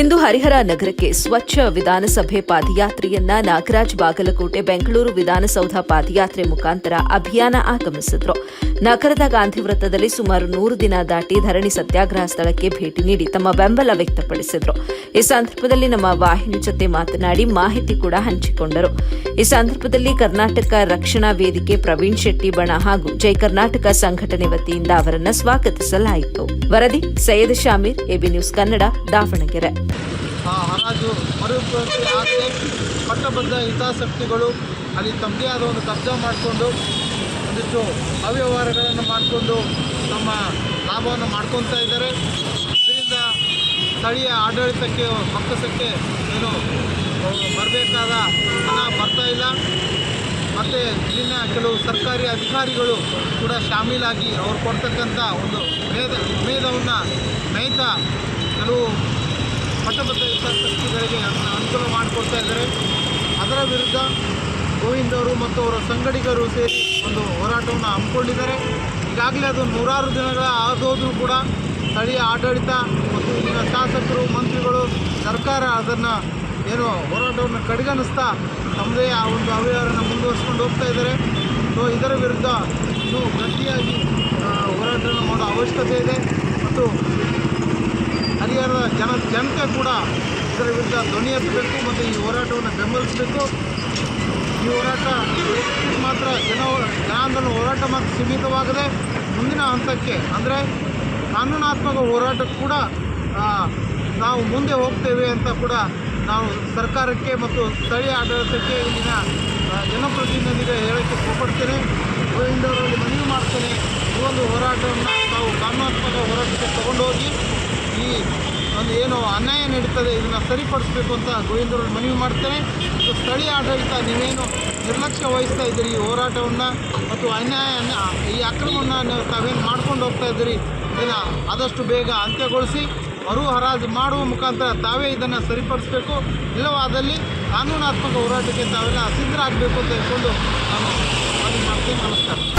ಇಂದು ಹರಿಹರ ನಗರಕ್ಕೆ ಸ್ವಚ್ಛ ವಿಧಾನಸಭೆ ಪಾದಯಾತ್ರೆಯನ್ನ ನಾಗರಾಜ್ ಬಾಗಲಕೋಟೆ ಬೆಂಗಳೂರು ವಿಧಾನಸೌಧ ಪಾದಯಾತ್ರೆ ಮುಖಾಂತರ ಅಭಿಯಾನ ಆಗಮಿಸಿದ್ರು. ನಗರದ ಗಾಂಧಿ ವೃತ್ತದಲ್ಲಿ ಸುಮಾರು ನೂರು ದಿನ ದಾಟಿ ಧರಣಿ ಸತ್ಯಾಗ್ರಹ ಸ್ಥಳಕ್ಕೆ ಭೇಟಿ ನೀಡಿ ತಮ್ಮ ಬೆಂಬಲ ವ್ಯಕ್ತಪಡಿಸಿದ್ರು. ಈ ಸಂದರ್ಭದಲ್ಲಿ ನಮ್ಮ ವಾಹಿನಿ ಜೊತೆ ಮಾತನಾಡಿ ಮಾಹಿತಿ ಕೂಡ ಹಂಚಿಕೊಂಡರು. ಈ ಸಂದರ್ಭದಲ್ಲಿ ಕರ್ನಾಟಕ ರಕ್ಷಣಾ ವೇದಿಕೆ ಪ್ರವೀಣ್ ಶೆಟ್ಟಿ ಬಣ ಹಾಗೂ ಜೈ ಕರ್ನಾಟಕ ಸಂಘಟನೆ ವತಿಯಿಂದ ಅವರನ್ನು ಸ್ವಾಗತಿಸಲಾಯಿತು. ವರದಿ ಸೈಯದ್ ಶಾಮೀರ್, ಎಬಿ ನ್ಯೂಸ್ ಕನ್ನಡ, ದಾವಣಗೆರೆ. ಹರಾಜು ಮರುಪಾವತಿ ಆಗದೆ ಪಟ್ಟಬದ್ಧ ಹಿತಾಸಕ್ತಿಗಳು, ಅಲ್ಲಿ ತಮ್ಮದೇ ಆದ ಒಂದು ಕಬ್ಜಾ ಮಾಡಿಕೊಂಡು ಒಂದಿಷ್ಟು ಅವ್ಯವಹಾರಗಳನ್ನು ಮಾಡಿಕೊಂಡು ತಮ್ಮ ಲಾಭವನ್ನು ಮಾಡ್ಕೊತಾ ಇದ್ದಾರೆ. ಇದರಿಂದ ಸ್ಥಳೀಯ ಆಡಳಿತಕ್ಕೆ ಮಕ್ಕಸಕ್ಕೆ ಏನು ಬರಬೇಕಾದ ಹಣ ಬರ್ತಾ ಇಲ್ಲ. ಮತ್ತು ಇಲ್ಲಿನ ಕೆಲವು ಸರ್ಕಾರಿ ಅಧಿಕಾರಿಗಳು ಕೂಡ ಶಾಮೀಲಾಗಿ ಅವ್ರು ಕೊಡ್ತಕ್ಕಂಥ ಒಂದು ಮೇಧ ಮೇಧವನ್ನು ಮೇಯ್ತಾ ಕೆಲವು ಹಿತಾಸಕ್ತಿಗಳಿಗೆ ಅನುಕೂಲ ಮಾಡಿಕೊಡ್ತಾ ಇದ್ದಾರೆ. ಅದರ ವಿರುದ್ಧ ಗೋವಿಂದ್ ಅವರು ಮತ್ತು ಅವರ ಸಂಗಡಿಗರು ಸೇರಿ ಒಂದು ಹೋರಾಟವನ್ನು ಹಮ್ಮಿಕೊಂಡಿದ್ದಾರೆ. ಈಗಾಗಲೇ ಅದು ನೂರಾರು ದಿನಗಳ ಆಗೋದ್ರೂ ಕೂಡ ಸ್ಥಳೀಯ ಆಡಳಿತ ಮತ್ತು ಇಲ್ಲಿನ ಶಾಸಕರು, ಮಂತ್ರಿಗಳು, ಸರ್ಕಾರ ಅದನ್ನು ಏನು ಹೋರಾಟವನ್ನು ಕಡೆಗಣಿಸ್ತಾ ತಮ್ಮದೇ ಆ ಒಂದು ಅವ್ಯವಹಾರನ ಮುಂದುವರಿಸ್ಕೊಂಡು ಹೋಗ್ತಾ ಇದ್ದಾರೆ. ಸೊ ಇದರ ವಿರುದ್ಧ ಇನ್ನೂ ಗಟ್ಟಿಯಾಗಿ ಹೋರಾಟವನ್ನು ಮಾಡೋ ಅವಶ್ಯಕತೆ ಇದೆ. ಮತ್ತು ಹರಿಹರದ ಜನ ಜನತೆ ಕೂಡ ಇದರ ವಿರುದ್ಧ ಧ್ವನಿ ಎತ್ತಬೇಕು ಮತ್ತು ಈ ಹೋರಾಟವನ್ನು ಬೆಂಬಲಿಸಬೇಕು. ಈ ಹೋರಾಟ ಮಾತ್ರ ಜನ ಜನಾಂದೋಲನ ಹೋರಾಟ ಮಾತ್ರ ಸೀಮಿತವಾಗದೆ ಮುಂದಿನ ಹಂತಕ್ಕೆ ಅಂದರೆ ಕಾನೂನಾತ್ಮಕ ಹೋರಾಟಕ್ಕೆ ಕೂಡ ನಾವು ಮುಂದೆ ಹೋಗ್ತೇವೆ ಅಂತ ಕೂಡ ನಾವು ಸರ್ಕಾರಕ್ಕೆ ಮತ್ತು ಸ್ಥಳೀಯ ಆಡಳಿತಕ್ಕೆ ಇಲ್ಲಿನ ಜನಪ್ರತಿನಿಧಿಗೆ ಹೇಳೋಕ್ಕೆ ಇಷ್ಟಪಡ್ತೇನೆ ಗೋವಿಂದವರಲ್ಲಿ ಮನವಿ ಮಾಡ್ತೇನೆ. ಈ ಒಂದು ಹೋರಾಟವನ್ನು ನಾವು ಕಾನೂನಾತ್ಮಕ ಹೋರಾಟಕ್ಕೆ ತಗೊಂಡೋಗಿ ಒಂದು ಏನು ಅನ್ಯಾಯ ನಡೀತದೆ, ಇದನ್ನು ಸರಿಪಡಿಸಬೇಕು ಅಂತ ಗೋವಿಂದರು ಮನವಿ ಮಾಡ್ತೇನೆ ಮತ್ತು ಸ್ಥಳೀಯ ಆಡಳಿತ, ನೀವೇನು ನಿರ್ಲಕ್ಷ್ಯ ವಹಿಸ್ತಾ ಇದ್ದೀರಿ? ಈ ಹೋರಾಟವನ್ನು ಮತ್ತು ಅನ್ಯಾಯ, ಈ ಅಕ್ರಮವನ್ನು ನೀವು ತಾವೇನು ಮಾಡ್ಕೊಂಡು ಹೋಗ್ತಾ ಇದ್ದೀರಿ? ಇದನ್ನು ಆದಷ್ಟು ಬೇಗ ಅಂತ್ಯಗೊಳಿಸಿ, ಮರು ಹರಾಜು ಮಾಡುವ ಮುಖಾಂತರ ತಾವೇ ಇದನ್ನು ಸರಿಪಡಿಸಬೇಕು. ಇಲ್ಲವಾದಲ್ಲಿ ಕಾನೂನಾತ್ಮಕ ಹೋರಾಟಕ್ಕೆ ತಾವೆಲ್ಲ ಸಿದ್ಧರಾಗಬೇಕು ಅಂತ ಹೇಳ್ಕೊಂಡು ನಾನು ಮನವಿ ಮಾಡ್ತೇನೆ. ನಮಸ್ಕಾರ.